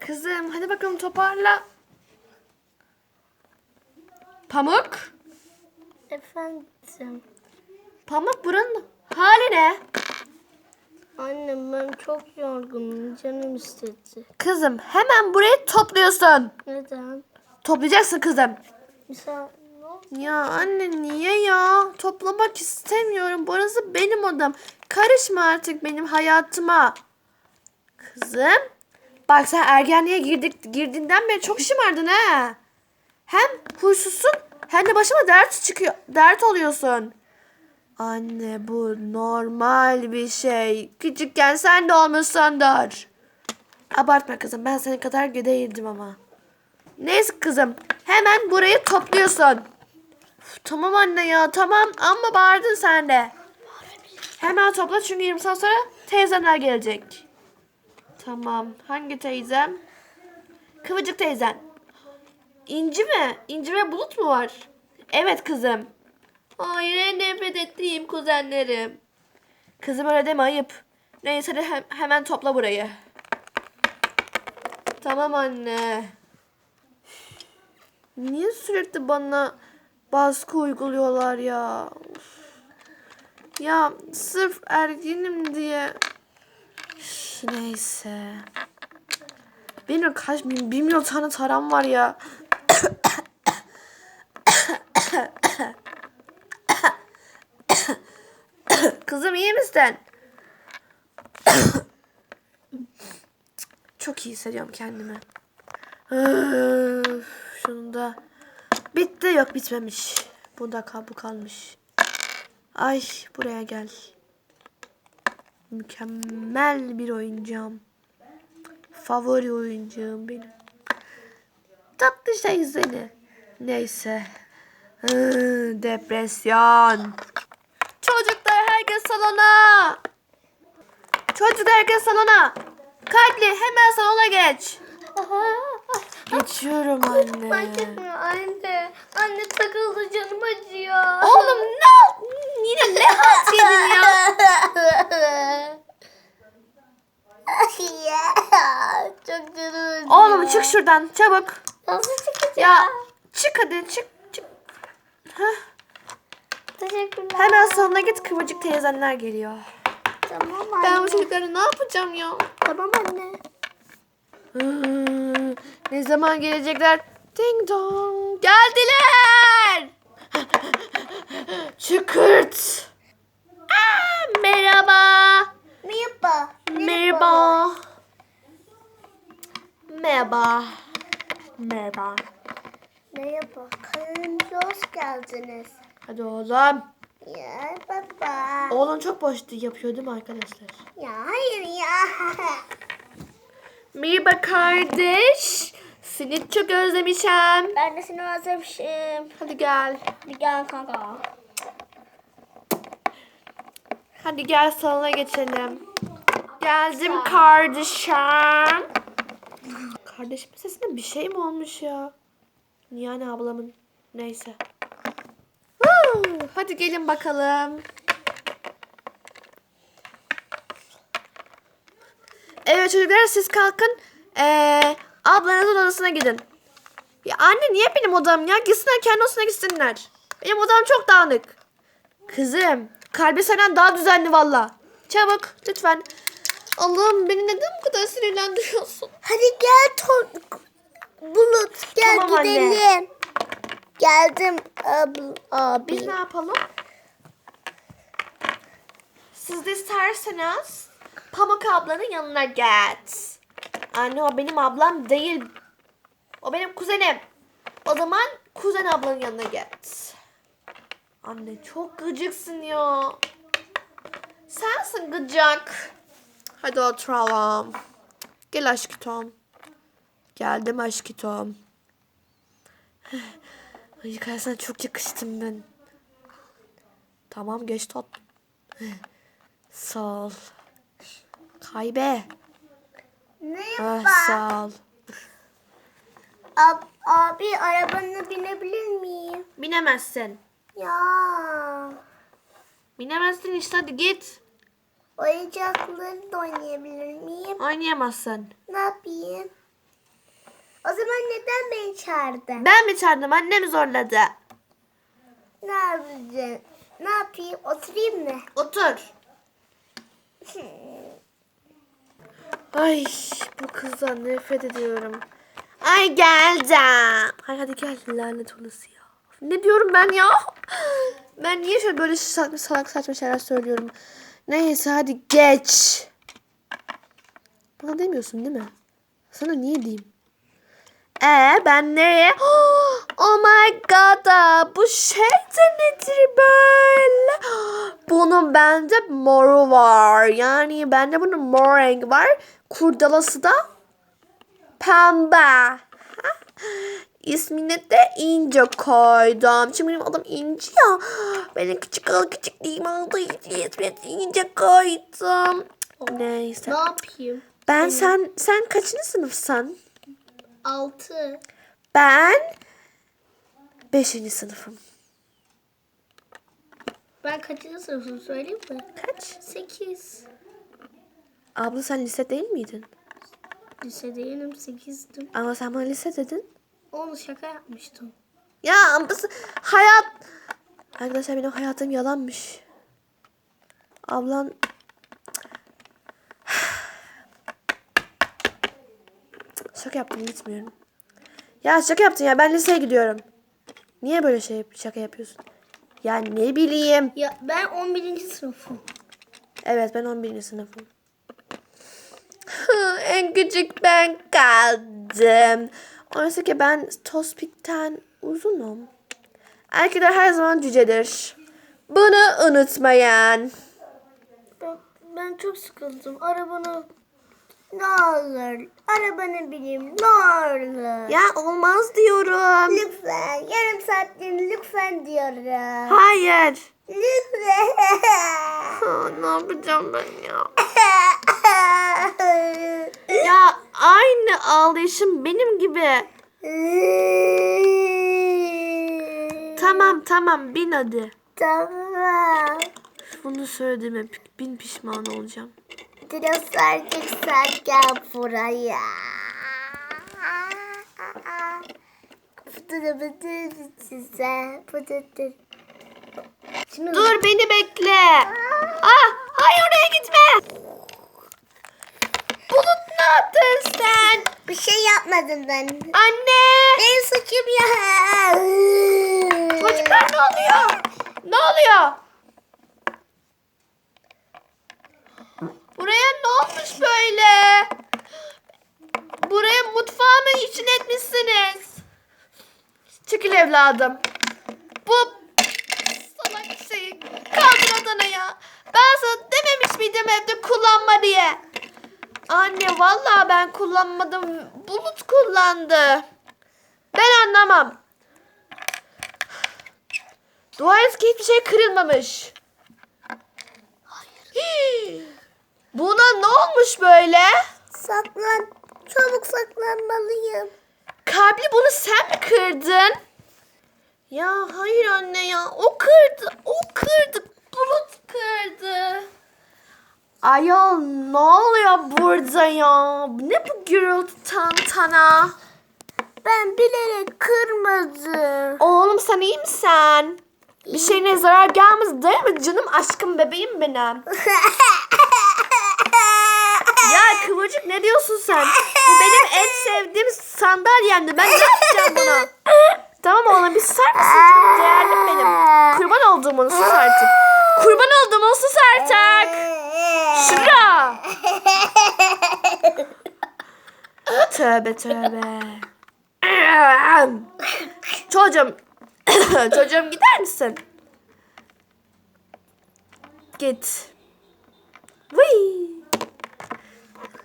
Kızım hadi bakalım toparla. Pamuk. Efendim. Pamuk buranın hali ne? Annem ben çok yorgunum. Canım istedi. Kızım hemen burayı topluyorsun. Neden? Toplayacaksın kızım. Misal ne oldu? Ya anne niye ya? Toplamak istemiyorum. Burası benim odam. Karışma artık benim hayatıma. Kızım. Bak sen ergenliğe girdik, girdiğinden beri çok şımardın ha. Hem huysuzsun hem de başıma dert çıkıyor. Dert oluyorsun. Anne bu normal bir şey. Küçükken sen de olmuşsundur. Abartma kızım ben senin kadar değildim ama. Neyse kızım hemen burayı topluyorsun. Tamam anne ya tamam ama bağırdın sen de. Hemen topla çünkü 20 saat sonra teyzemler gelecek. Tamam. Hangi teyzem? Kıvırcık teyzen. İnci mi? İnci ve Bulut mu var? Evet kızım. Hayır en nefret ettiğim kuzenlerim. Kızım öyle deme ayıp. Neyse hadi hem- hemen topla burayı. Tamam anne. Niye sürekli bana baskı uyguluyorlar ya? Ya sırf ergenim diye. Neyse. Benim kaç bin, bir milyon tane taram var ya. Kızım iyi misin? Çok iyi hissediyorum kendimi. Öf, Şununda. Bitti yok bitmemiş. Bunda kal bu kalmış. Ay buraya gel. Mükemmel bir oyuncağım. Favori oyuncağım benim. Tatlı şey seni. Neyse. Iı, depresyon. Çocuklar herkes salona. Çocuklar herkes salona. Kalpli hemen salona geç. Geçiyorum anne. Acıtma anne. Anne takıldı canım acıyor. Oğlum ne yine ne halt yedin ya? Çok canım acıyor. Oğlum çık şuradan çabuk. Nasıl çıkacağım? Ya çık hadi çık çık. Hah, Teşekkürler. hemen salona git kıvırcık teyzenler geliyor. Tamam anne. Ben bu çocukları ne yapacağım ya? Tamam anne. Hmm, ne zaman gelecekler? Ding dong. Geldiler. Çıkırt. Aa, merhaba. Merhaba. Merhaba. Merhaba. Merhaba. Merhaba. Kanalımıza hoş geldiniz. Hadi oğlum. Ya baba. Oğlum çok boş yapıyor değil mi arkadaşlar? Ya hayır ya. Merhaba kardeş. Seni çok özlemişim. ben de seni özlemişim. Hadi gel. Hadi gel kanka. Hadi gel salona geçelim. Geldim kardeşim. Kardeşimin sesinde bir şey mi olmuş ya? Yani ablamın. Neyse. Hadi gelin bakalım. Evet çocuklar siz kalkın. Ee, ablanızın odasına gidin. Ya anne niye benim odam ya? Gitsinler kendi odasına gitsinler. Benim odam çok dağınık. Kızım kalbi senden daha düzenli valla. Çabuk lütfen. Allah'ım beni neden bu kadar sinirlendiriyorsun? Hadi gel Ton Bulut gel Tamam anne. gidelim. Geldim abi. abi. Biz ne yapalım? Siz de isterseniz Pamuk ablanın yanına git. Anne o benim ablam değil. O benim kuzenim. O zaman kuzen ablanın yanına git. Anne çok gıcıksın ya. Sensin gıcık. Hadi oturalım. Gel aşkım. Geldim aşkım. Ay sen çok yakıştım ben. Tamam geç tatlım. Sağ ol. Kaybe. Ne Ah, yapar? sağ ol. Ab- abi arabana binebilir miyim? Binemezsin. Ya. Binemezsin işte hadi git. Oyuncaklarla oynayabilir miyim? Oynayamazsın. Ne yapayım? O zaman neden beni çağırdın? Ben mi çağırdım annem zorladı. Ne yapacağım? Ne yapayım? Oturayım mı? Otur. Ay bu kızdan nefret ediyorum. Ay geldim. Ay hadi gel lanet olası ya. Ne diyorum ben ya? Ben niye şöyle böyle salak, salak saçma şeyler söylüyorum. Neyse hadi geç. Bana demiyorsun değil mi? Sana niye diyeyim? Ee ben nereye? Oh my god bu şey de nedir böyle? Bunun bende moru var. Yani bende bunun mor rengi var. Kurdalası da pembe. İsmini de İnce koydum. Çünkü benim adım İnci ya. Benim küçük al küçüklüğüm olduğu için ismini İnce koydum. Neyse. Ne yapayım? Ben sen sen kaçıncı sınıfsın? Altı. Ben 5. sınıfım. Ben kaçıncı sınıfım söyleyeyim mi? Kaç? Sekiz. Abla sen lise değil miydin? Lisedeyim sekizdim. Ama sen bana lise dedin. Onu şaka yapmıştım. Ya ama hayat... Arkadaşlar benim hayatım yalanmış. Ablan... Şaka yaptım gitmiyorum. Ya şaka yaptın ya ben liseye gidiyorum. Niye böyle şey şaka yapıyorsun? Ya ne bileyim. Ya ben 11. sınıfım. Evet ben 11. sınıfım. En küçük ben kaldım. Oysa ki ben Tospik'ten uzunum. Erkekler her zaman cücedir. Bunu unutmayın. Ben, ben çok sıkıldım. Arabanı ne olur. Arabanı bileyim ne olur. Ya olmaz diyorum. Lütfen. Yarım saatliğine lütfen diyorum. Hayır. Lütfen. Ha, ne yapacağım ben ya? Ya aynı ağlayışım benim gibi. Tamam tamam bin hadi. Tamam. Bunu söylediğime bin pişman olacağım. Dinozorcuk sen gel buraya. Pıtırı pıtırı size. Dur beni bekle. Ah, hayır oraya gitme. Bulut ne yaptın sen? Bir şey yapmadım ben. Anne. Benim suçum ya. Çocuklar ne oluyor? Ne oluyor? Buraya ne olmuş böyle? Buraya mutfağımı için etmişsiniz. Çekil evladım. Bu salak şeyi kaldır odana ya. Ben sana dememiş miydim evde kullanma diye. Anne vallahi ben kullanmadım. Bulut kullandı. Ben anlamam. Dua et ki hiçbir şey kırılmamış. Hayır. Buna ne olmuş böyle? Saklan. Çabuk saklanmalıyım. Kalpli bunu sen mi kırdın? Ya hayır anne ya. O kırdı. O kırdı. Bulut kırdı. Ayol ne oluyor burada ya? Ne bu gürültü tantana? Ben bilerek kırmadım. Oğlum sen iyi misin? Bir şeyine zarar gelmez değil mi? Canım aşkım bebeğim benim. Ya Kıvırcık ne diyorsun sen? Bu benim en sevdiğim sandalyemdi. Ben ne yapacağım buna? Tamam oğlum bir susar mısın? Canım değerlim benim. Kurban olduğumun sus artık. Kurban olduğumun sus artık. Şura. Tövbe tövbe. Çocuğum. Çocuğum gider misin? Git. Vıy.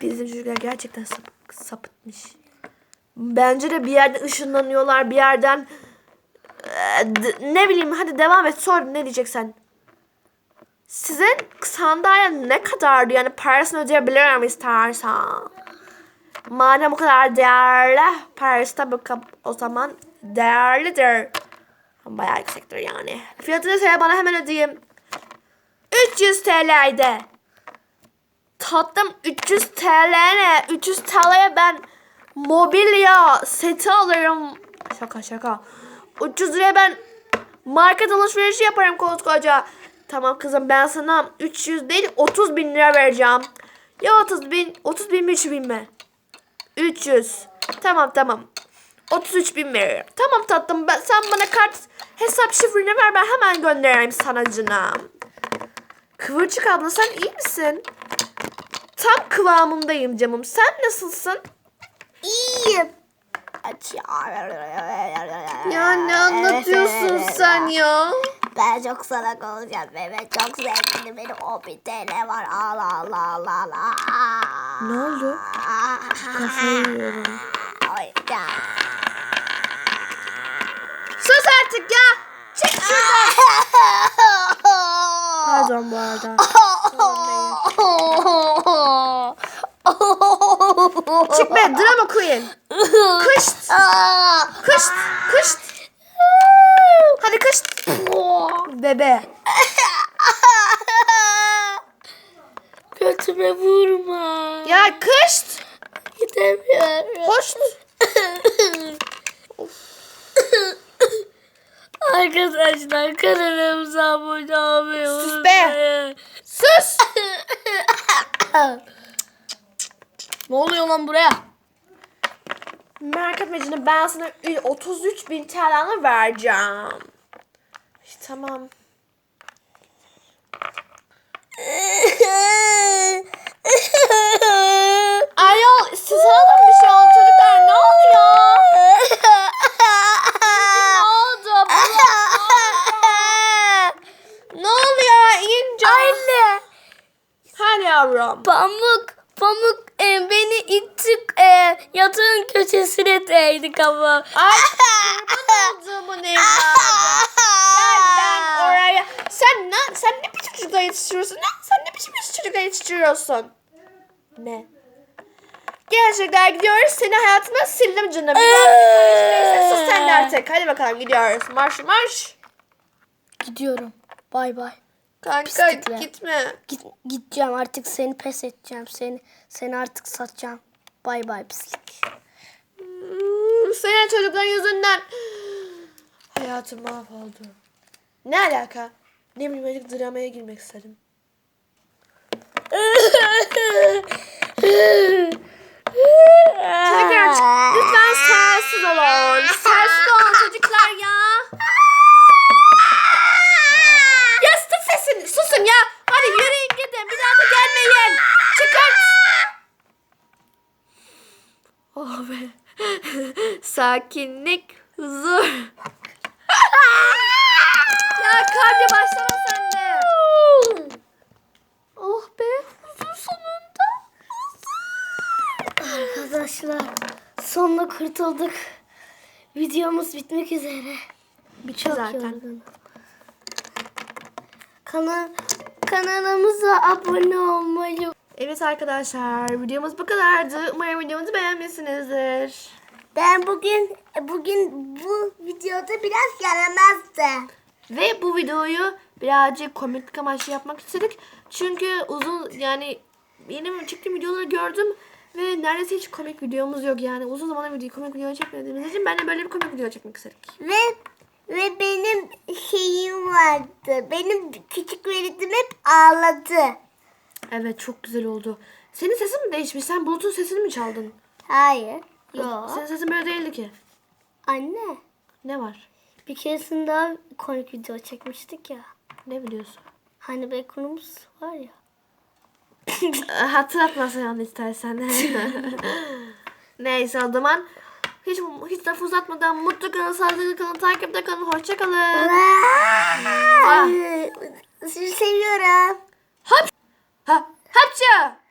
Bizim çocuklar gerçekten sap, sapıtmış. Bence de bir yerden ışınlanıyorlar, bir yerden ne bileyim hadi devam et sor ne diyeceksen. Sizin sandalye ne kadardı yani parasını ödeyebilirim istersen. Madem o kadar değerli, tabii kap- o zaman değerlidir. Bayağı yüksektir yani. Fiyatını söyle bana hemen ödeyeyim. 300 TL'ydi. Tatlım 300 TL ne? 300 TL'ye ben mobilya seti alırım. Şaka şaka. 300 liraya ben market alışverişi yaparım koskoca. Tamam kızım ben sana 300 değil 30 bin lira vereceğim. Ya 30 bin, 30 bin mi 3 bin mi? 300. Tamam tamam. 33 bin veriyorum. Tamam tatlım ben, sen bana kart hesap şifreni ver ben hemen göndereyim sana canım. Kıvırcık abla sen iyi misin? Tam kıvamındayım canım. Sen nasılsın? İyiyim. Ya ne anlatıyorsun sen ya? Ben çok salak olacağım. Evet çok zenginim. Benim 10 bin TL var. Allah Allah Allah Allah. Ne oldu? Kafayı yiyorum. Ay, ya. Sus artık ya. Çık şuradan. Pardon bu arada. Çık be drama queen. Kışt. Kışt. Kışt. Hadi kışt. Bebe. Götüme vurma. Ya kışt. Gidemiyorum. Hoş. Arkadaşlar kanalımıza abone olmayı Sus be. Sus. Ne oluyor lan buraya? Merak etme canım ben sana 33 bin TL'ni vereceğim. Tamam. Ayol size alın bir şey oldu çocuklar ne oluyor? Ne oldu? Ne oluyor İnce? Anne. Hadi yavrum. Pamuk. Pamuk e, beni itti e, yatağın köşesine değdi kafa. Ay kurban olduğumun evladı. Gel ben oraya. Sen ne, sen çocuklar yetiştiriyorsun? Ne? Sen ne biçim çocuklar yetiştiriyorsun? Ne? Gerçekten gidiyoruz. Seni hayatımda sildim canım. Bir daha neyse sus sen de artık. Hadi bakalım gidiyoruz. Marş marş. Gidiyorum. Bay bay. Kanka Pislikler. gitme. Git, gideceğim artık seni pes edeceğim. Seni seni artık satacağım. Bay bay pislik. Hmm, Senin çocukların yüzünden hayatım mahvoldu. Ne alaka? Ne bileyim öyle dramaya girmek istedim. Çocuklar lütfen sessiz olun. Sessiz olun çocuklar ya. Ya sus sesini. Susun ya. Hadi yürüyün gidin. Bir daha da gelmeyin. Çıkart. Oh be. Sakinlik, huzur. ya kalbi başlama sen de. Oh be. Huzur sonunda. Arkadaşlar sonunda kurtulduk. Videomuz bitmek üzere. Bitti Çok zaten. Kanal, kanalımıza abone olmayı Evet arkadaşlar videomuz bu kadardı. Umarım videomuzu beğenmişsinizdir. Ben bugün bugün bu videoda biraz yaramazdı. Ve bu videoyu birazcık komiklik amaçlı yapmak istedik. Çünkü uzun yani benim çektiğim videoları gördüm ve neredeyse hiç komik videomuz yok yani. Uzun zamandır video, komik video çekmediğimiz için ben de böyle bir komik video çekmek istedik. Ve ve benim şeyim vardı. Benim küçük velidim hep ağladı. Evet çok güzel oldu. Senin sesin mi değişmiş? Sen Bulut'un sesini mi çaldın? Hayır. Yok. Senin sesin böyle değildi ki. Anne. Ne var? Bir keresinde daha komik video çekmiştik ya. Ne biliyorsun? Hani bekonumuz var ya. Hatırlatmasan istersen. Neyse o zaman hiç hiç laf uzatmadan mutlu kalın, sağlıklı kalın, takipte kalın, hoşça kalın. Sizi seviyorum. Hop! Ha, hapça!